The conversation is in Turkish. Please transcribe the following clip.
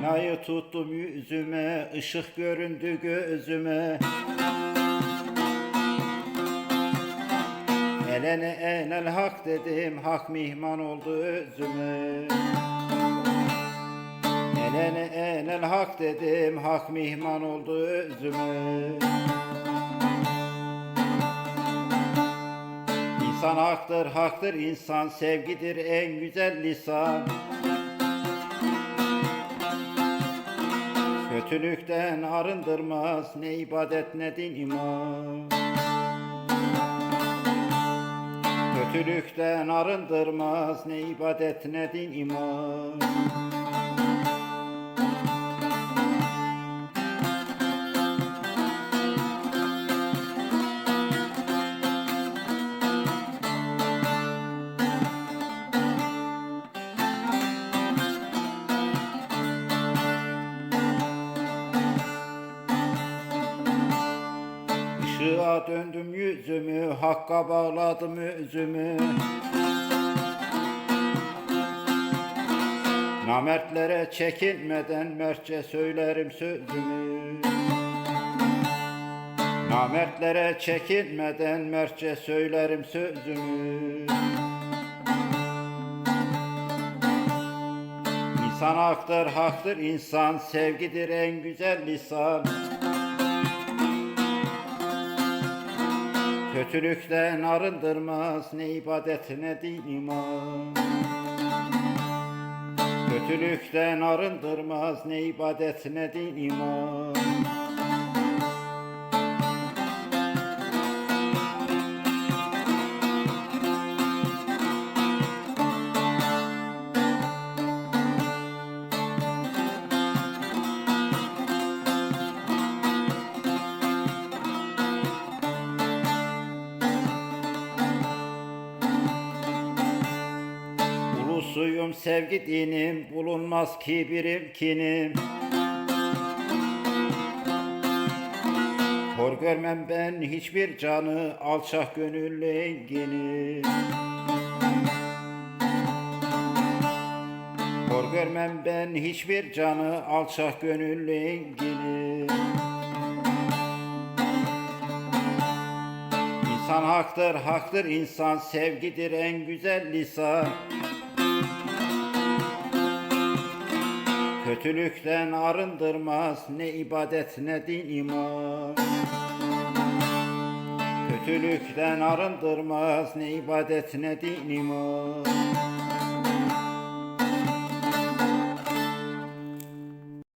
Aynayı tuttum yüzüme, ışık göründü gözüme. Elene enel hak dedim, hak mihman oldu özüme. Elene enel hak dedim, hak mihman oldu özüme. İnsan haktır, haktır insan, sevgidir en güzel lisan. Kötülükten arındırmaz, ne ibadet ne din iman. Kötülükten arındırmaz, ne ibadet ne din iman. Işığa döndüm yüzümü, hakka bağladım özümü. Namertlere çekinmeden mertçe söylerim sözümü. Namertlere çekinmeden mertçe söylerim sözümü. İnsan haktır, haktır insan, sevgidir en güzel lisan. Kötülükten arındırmaz ne ibadet ne din iman. Kötülükten arındırmaz ne ibadet ne din iman. Ulusuyum sevgi dinim bulunmaz kibirim kinim. Hor görmem ben hiçbir canı alçak gönüllü enginim. Hor görmem ben hiçbir canı alçak gönüllü enginim. İnsan haktır, haktır insan, sevgidir en güzel lisan. Kötülükten arındırmaz ne ibadet ne din iman. Kötülükten arındırmaz ne ibadet ne din iman.